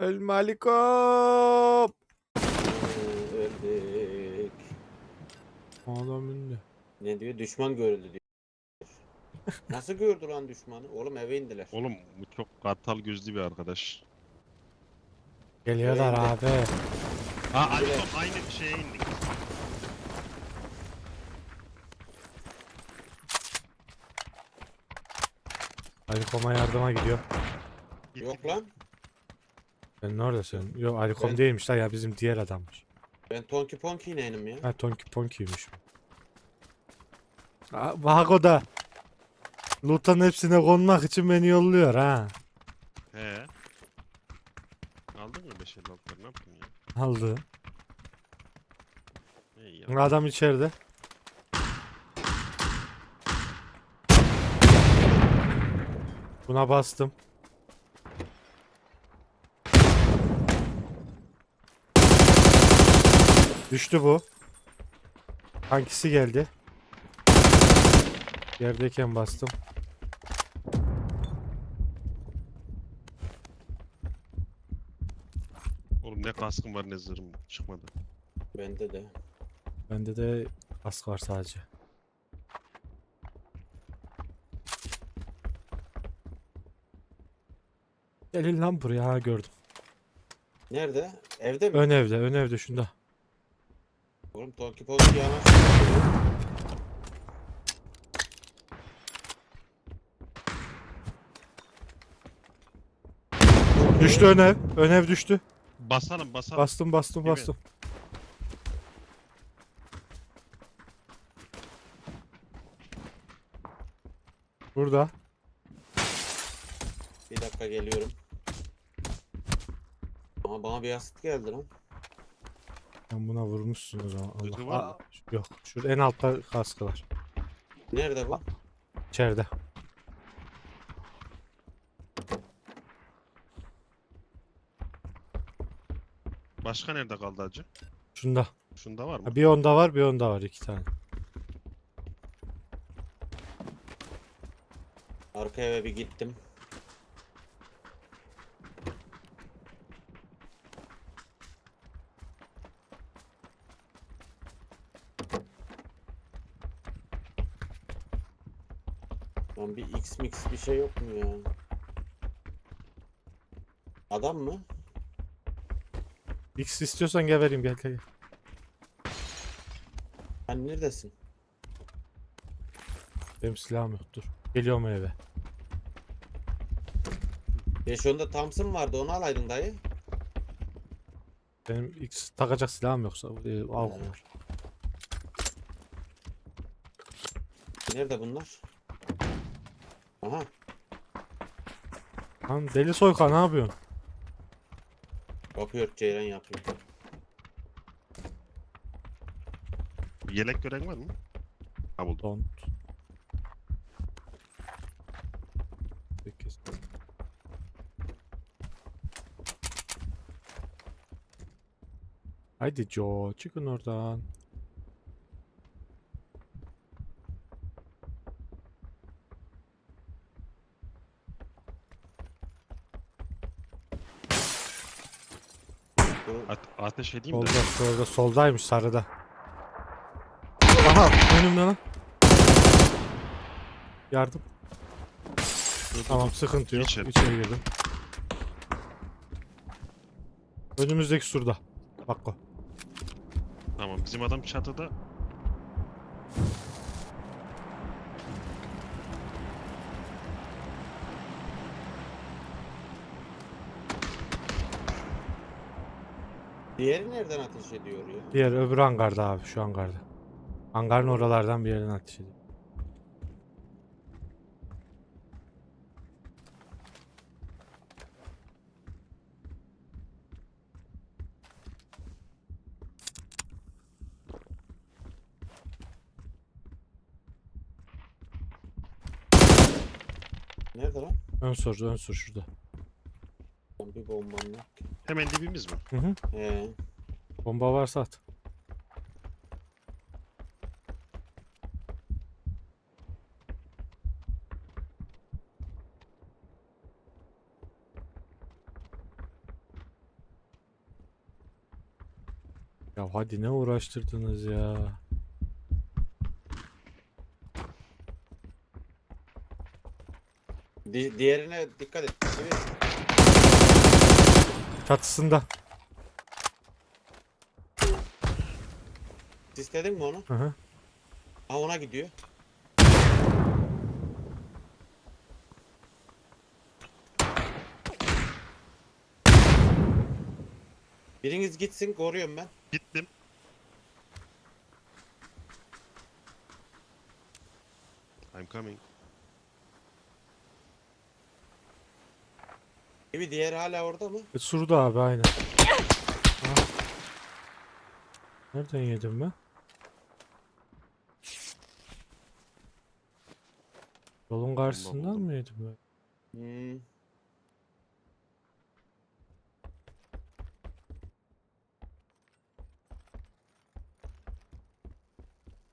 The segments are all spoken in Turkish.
El Malikom. Öldük. Adam indi. Ne diyor? Düşman görüldü diyor. Nasıl gördü lan düşmanı? Oğlum eve indiler. Oğlum bu çok kartal gözlü bir arkadaş. Geliyorlar abi. Ha. Alikom aynı şeye indik. Alikom'a yardıma gidiyor. Gittik. Yok lan. Sen neredesin? Yok Alikom Ben- değilmiş lan ya bizim diğer adammış. Ben Tonki Ponki inenim ya. Ha Tonki Ponki'ymiş. Aa, Vago'da. Loot'un hepsine konmak için beni yolluyor ha. He. Aldın mı 5 56'ları ne yaptın ya? Aldı. İyi ya. Adam içeride. Buna bastım. Düştü bu. Hangisi geldi? Yerdeyken bastım. Oğlum ne kaskım var ne zırhım çıkmadı. Bende de. Bende de kask var sadece. Gelin lan buraya ha gördüm. Nerede? Evde mi? Ön evde, ön evde şunda. Oğlum Tonki Ponki yanaşıyor. Düştü ön ev, ön ev düştü. Basalım basalım. Bastım bastım Değil mi? bastım. Burada. Bir dakika geliyorum. Ama bana bir yastık geldi lan. Sen buna vurmuşsun o zaman. Zırhı Allah. var Aa, mı? yok. Şurada en altta kaskı var. Nerede bu? İçeride. Başka nerede kaldı acı? Şunda. Şunda var mı? Ha, bir onda var, bir onda var. iki tane. Arka eve bir gittim. X mix bir şey yok mu ya? Adam mı? X istiyorsan gel vereyim gel gel. gel. Sen neredesin? Benim silahım yok dur. Geliyorum eve. 5 onda Thompson vardı onu alaydın dayı. Benim X takacak silahım yoksa e, al Ha. var. Nerede bunlar? Aha Lan deli soyka ne yapıyorsun? yapıyor Ceylan yapıyor. Yelek gören var mı? Ha buldum. Don't. Sekiz. Haydi Joe çıkın oradan. Bu Ate- ateş edeyim de. Solda solda soldaymış sarıda. Aha önümde lan. Yardım. Dur, dur, Tamam sıkıntı yok. İçeri. İçeri girdim. Önümüzdeki surda. Bak o. Tamam bizim adam çatıda. Diğeri nereden ateş ediyor ya? Diğer öbür hangarda abi şu hangarda. Hangarın oralardan bir yerden ateş ediyor. Nerede lan? Ön sur, ön sur şurada. Bir bombam yok. Hemen dibimiz mi? Hı hı. He. Bomba varsa at. Ya hadi ne uğraştırdınız ya. Di diğerine dikkat et. Evet. Çatısında. İstedin mi onu? Hı hı. Ha ona gidiyor. Biriniz gitsin koruyorum ben. Gittim. I'm coming. Gibi diğeri hala orada mı? E, surda abi aynen. Ha. Nereden yedim ben? Yolun karşısından buldum. mı yedim ben? Hmm.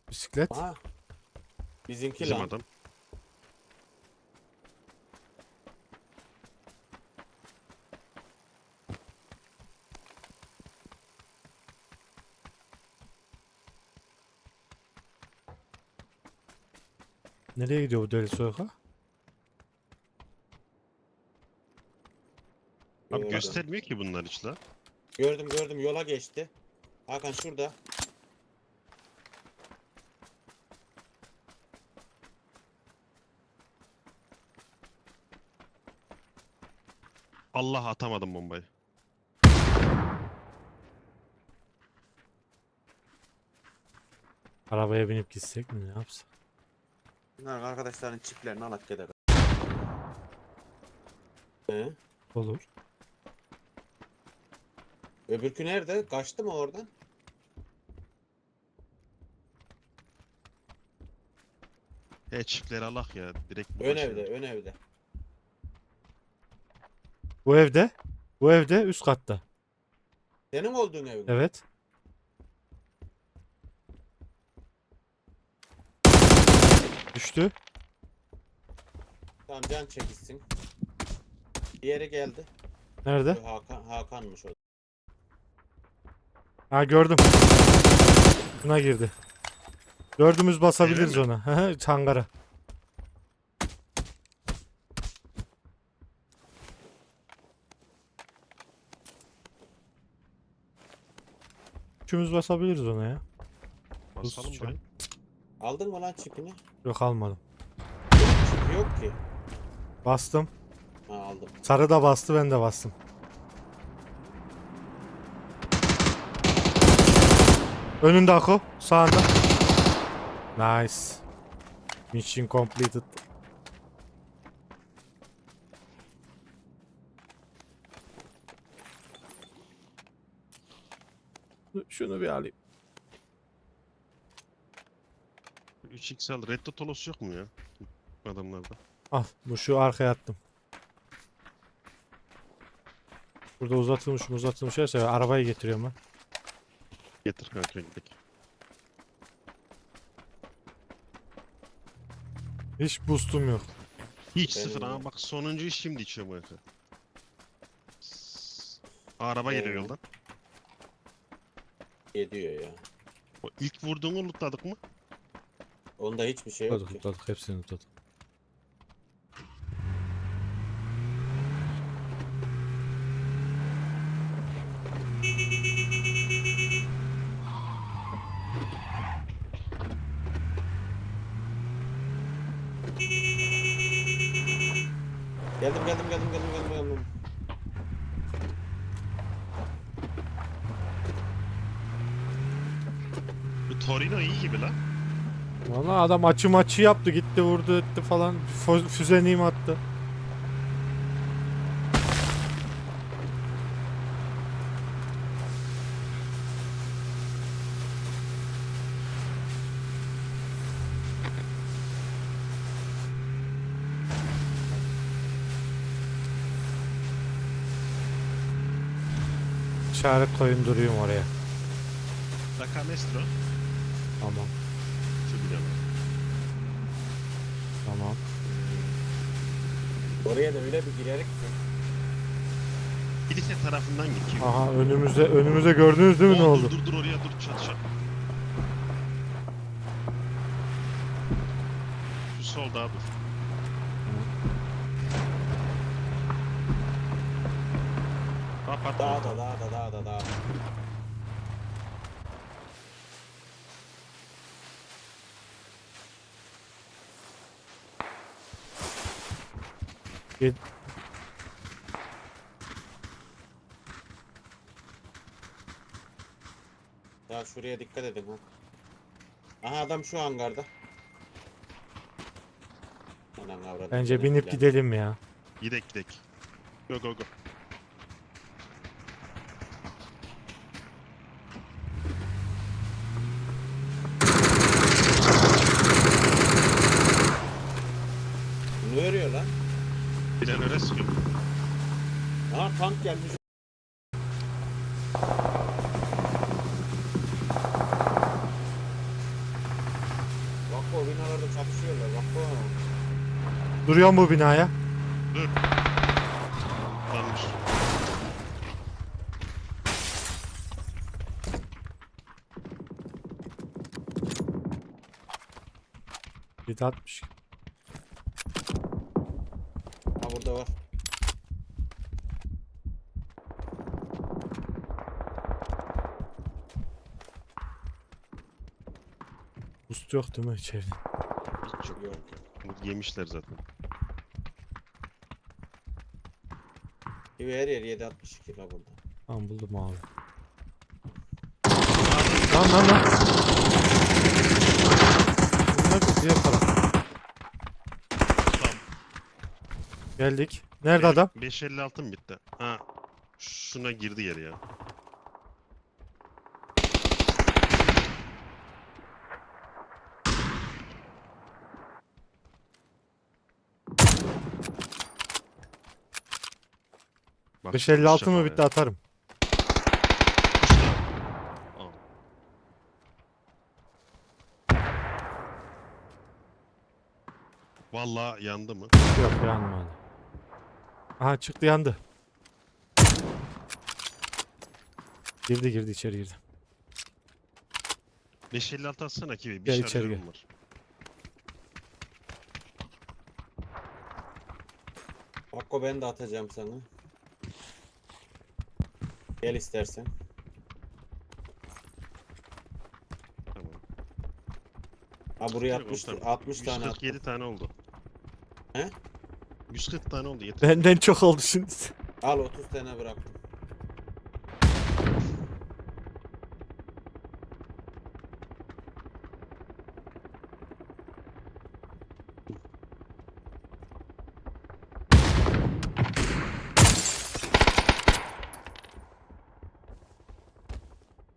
Bisiklet. Aha. Bizimki Bizim lan. adam. Nereye gidiyor bu deli soyka? Abi göstermiyor ki bunlar hiç la. Gördüm gördüm yola geçti. Hakan şurada. Allah atamadım bombayı. Arabaya binip gitsek mi ne yapsak? Bunlar arkadaşların çiplerini alak gider. He? Olur. Öbürkü nerede? Kaçtı mı oradan? He çiftleri alak ya. Direkt bu Ön evde, ön evde. Bu evde. Bu evde üst katta. Senin olduğun ev mi? Evet. Düştü. Tamam can çekilsin. Diğeri geldi. Nerede? Hakan, Hakan'mış o. Ha gördüm. Buna girdi. Dördümüz basabiliriz mi? ona. Hangara. Üçümüz basabiliriz ona ya. Basalım Rusça. da. Aldın mı lan çipini? Yok almadım. Çipi yok ki. Bastım. Ha aldım. Sarı da bastı ben de bastım. Önünde Ako. Sağında. Nice. Mission completed. Şunu bir alayım. 3x al. Red Dot Olos yok mu ya? Adamlarda. Al bu şu arkaya attım. Burada uzatılmış uzatılmış her şey. Arabayı getiriyorum ben. Getir kanka gidelim. Hiç boostum yok. Hiç Benim sıfır ama bak sonuncuyu şimdi içiyorum kanka. Aa, Araba geliyor yoldan. Gidiyor ya. O ilk vurduğunu lootladık mı? Onda hiçbir şey yok Tutladık ki. tutladık hepsini tutladık. Geldim geldim geldim geldim geldim geldim. Bu Torino iyi gibi la. Valla adam açı maçı yaptı gitti vurdu etti falan Fo- füzeneyim attı. İşaret koyun duruyorum oraya. La Canestro. Tamam tamam. Oraya da öyle bir girerek ki. Kilise tarafından. Kivi. Aha önümüze önümüze gördünüz değil mi ne Oo, oldu? Dur dur dur oraya dur çatışa. Şu solda dur. Kapat. Dağda dağda dağda dağda. Gel- Ya şuraya dikkat edin ha. Aha adam şu hangarda. Avradım. Bence binip gidelim ya. Gidek gidek. Go go go. Ne örüyor lan? Planöre sıkıyor. Gelmiş. Bak o binalarda çatışıyorlar. Bak o. Duruyor mu bu binaya? Dur. Yanlış. Bir 60. Ha burada var. Boost yok değil mi içeride? Hiç yok. Yok. Yemişler zaten. Gibi her yer 762 la burada. Tamam buldum abi. Lan lan lan. Bunlar da diğer taraf. Tamam. Geldik. Nerede adam? 556 mı bitti? Ha. Şuna girdi yeri ya. Bak, 556 mı bitti atarım. Aa. Vallahi yandı mı? Yok yanmadı. Aha çıktı yandı. Girdi girdi içeri girdi. 556 atsana ki bir Gel içeri gel. var. Bak o ben de atacağım sana. Gel istersen. Tamam. Ha buraya Direkt 60, ortam. 60 tane attım. 147 tane oldu. He? 140 tane oldu yeter. Benden çok oldu şimdi. Al 30 tane bıraktım.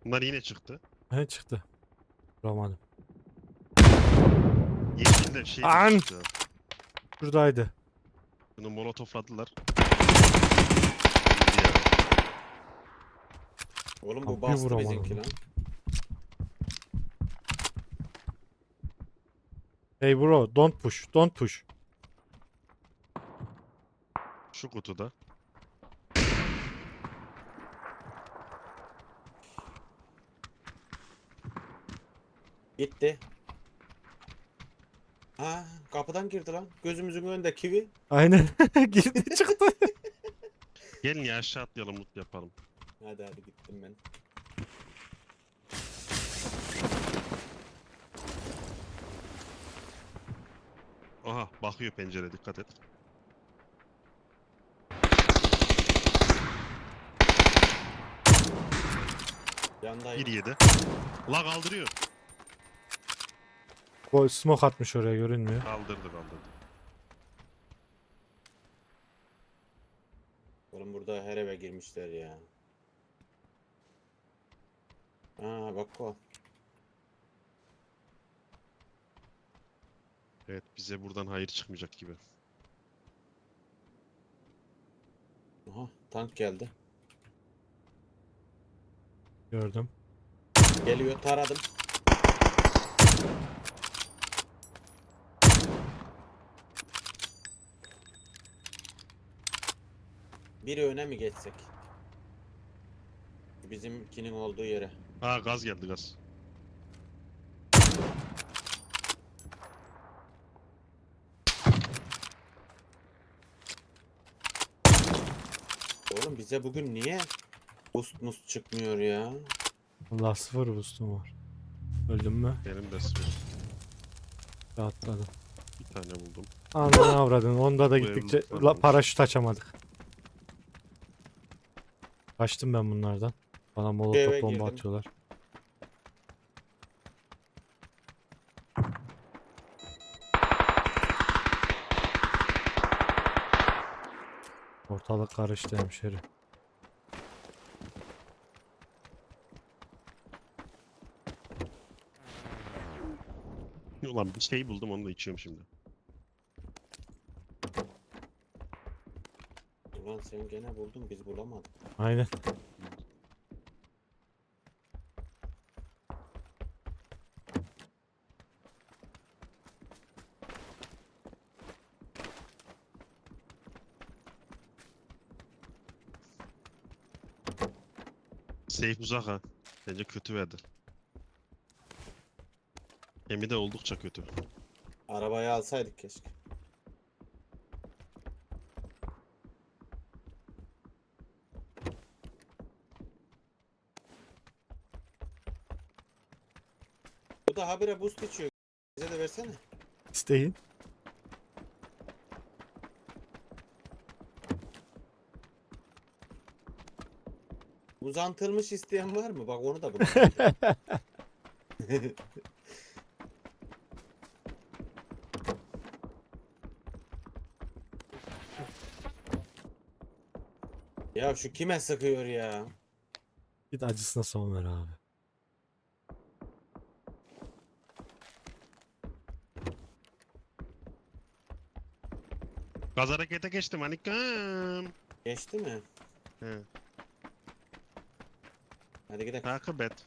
Bunlar yine çıktı. He çıktı. Vuramadım. Yeşil de şey de An! çıktı. Şuradaydı. Bunu molotofladılar. Ya. Oğlum bu bir bastı vuramadım. bizimki lan. Hey bro don't push. Don't push. Şu kutuda. Gitti. Ha kapıdan girdi lan. Gözümüzün önünde kivi. Aynen. girdi çıktı. Gelin ya aşağı atlayalım mut yapalım. Hadi hadi gittim ben. Aha bakıyor pencere dikkat et. Yandayım. 1 7. La kaldırıyor. Boy smoke atmış oraya görünmüyor. Kaldırdı kaldırdı. Oğlum burada her eve girmişler ya. Aa bak o. Evet bize buradan hayır çıkmayacak gibi. Aha tank geldi. Gördüm. Geliyor taradım. Biri öne mi geçsek? Bizimkinin olduğu yere. Ha gaz geldi gaz. Oğlum bize bugün niye boost must çıkmıyor ya? Allah sıfır boostum var. Öldüm mü? Benim de sıfır. Rahatladım. Bir tane buldum. Ananı avradın. Onda da Bu gittikçe evlilik la, varmış. paraşüt açamadık. Kaçtım ben bunlardan. Bana eve molotof bomba girdim. atıyorlar. Ortalık karıştı hemşeri. Ulan bir şey buldum onu da içiyorum şimdi. Ulan sen gene buldun biz bulamadık. Aynen. Safe uzak ha. Bence kötü verdi. Emi de oldukça kötü. Arabayı alsaydık keşke. Bu da habire boost içiyor. Bize de versene. İsteyin. Uzantılmış isteyen var mı? Bak onu da bulamadım. ya şu kime sıkıyor ya? Git acısına son ver abi. Gaz harekete geçtim Hanikam. Geçti mi? He. Hadi gidelim. Takip et.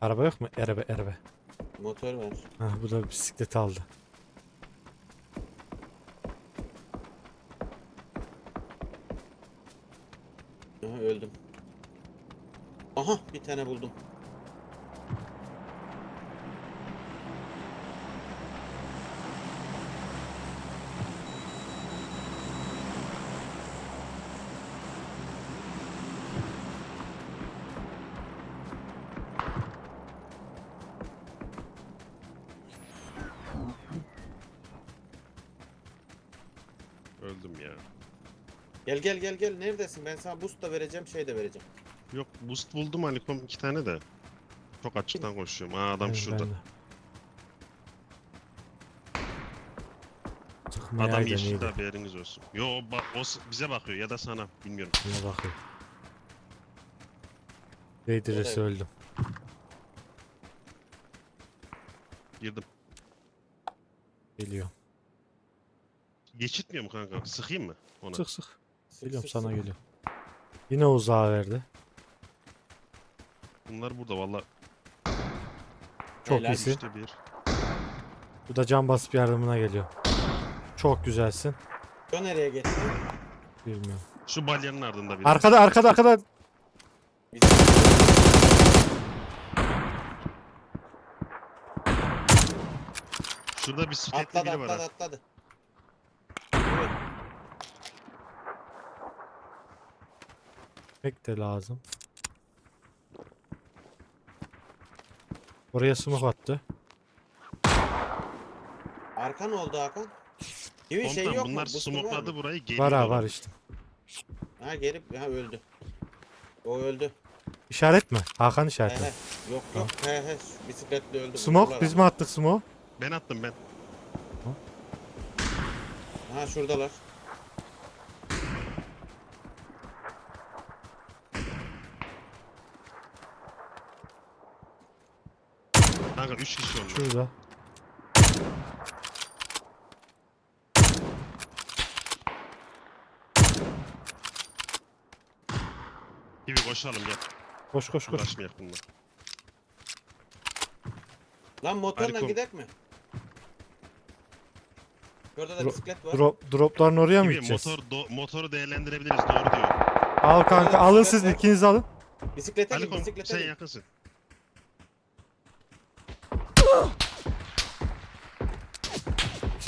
Araba yok mu? Erbe erbe. Motor var. Ha, bu da bisiklet aldı. Aha, öldüm. Aha bir tane buldum. Gel gel gel gel. Neredesin? Ben sana boost da vereceğim, şey de vereceğim. Yok boost buldum Hanikom iki tane de. Çok açıktan koşuyorum. Aa adam Aynen, şurada. ben de. Sıkmaya Adam aydan yeşilde haberiniz olsun. Yo o, ba- o s- bize bakıyor ya da sana bilmiyorum. Buna bakayım. Değdirirse Evet. öldüm. Girdim. Geliyor. Geçitmiyor mu kanka? Sıkayım mı ona? Sık sık. Geliyorum sana geliyor. Yine uzağa verdi. Bunlar burada valla. Çok Helal. iyisin. İşte bir. Bu da can basıp yardımına geliyor. Çok güzelsin. O nereye gitti? Bilmiyorum. Şu balyanın ardında bir. Arkada arkada arkada. Şurada bir Atladı biri var. atladı ha. atladı. Pek de lazım. Oraya smoke attı. Arkan oldu Hakan. Gibi şey Komutan yok bunlar mu? Boost'un var smokladı mı? burayı geliyor. Var ha var işte. Ha geri ha öldü. O öldü. İşaret mi? Hakan He işareti. he. Yok yok he he. Bisikletle öldü. Smoke Vurdular biz mi attık smoke? Ben attım ben. Ha şuradalar. Kanka 3 kişi onlar. Şurada. Gibi koşalım gel. Koş koş koş. Uğraşmayak bununla. Lan motorla gidek mi? Şurada da Dro- bisiklet var. Drop, dropların oraya mı Gibi gideceğiz? motor do- motoru değerlendirebiliriz doğru diyor. Al kanka Orada alın siz ikiniz alın. Bisiklete git Alikom bisiklete sen git. yakınsın.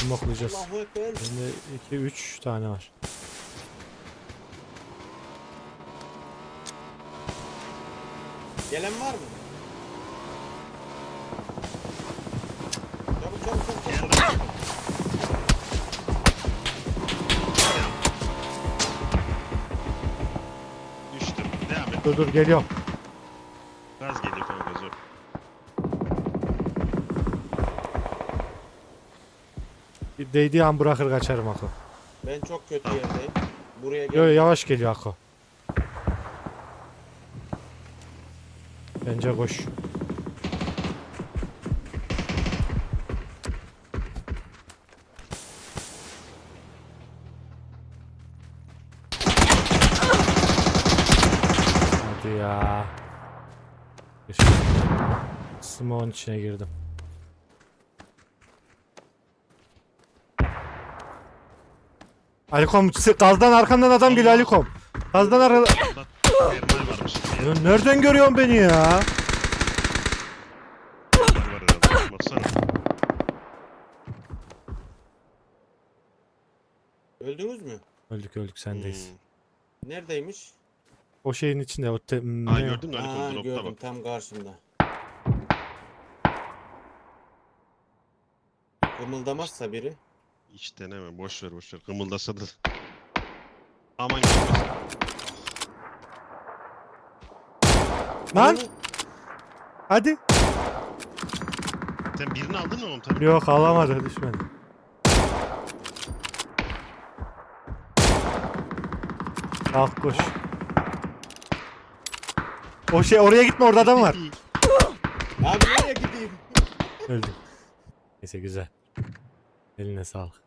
Smoklayacağız. Bende 2 3 tane var. Gelen var mı? Çabuk çabuk çabuk. çabuk. Düştüm. Devam et. Dur dur geliyorum. Değdiği an bırakır kaçarım Ako. Ben çok kötü yerdeyim. Buraya Yo gel. yavaş geliyor Ako. Bence koş. Hadi ya. Smoke'un içine girdim. Alikom gazdan arkandan adam geliyor Alikom. Gazdan arkadan. Varmış. Ya Nereden görüyorsun beni ya? Termal var herhalde. Baksana. Öldünüz mü? Öldük öldük sendeyiz. Hmm. Neredeymiş? O şeyin içinde o te- hmm, Aa ne o? gördün mü Aa Alikom dropta gördüm bak. tam karşımda. Kımıldamazsa biri. Hiç deneme boş ver boş ver. Kımıldasa da. Aman gitmesin. Lan hadi. Sen birini aldın mı oğlum tabii? Yok alamadı düşmedi. Kalk koş. O şey oraya gitme orada adam var. Abi nereye gideyim? Öldüm. Neyse güzel. Eline sağlık.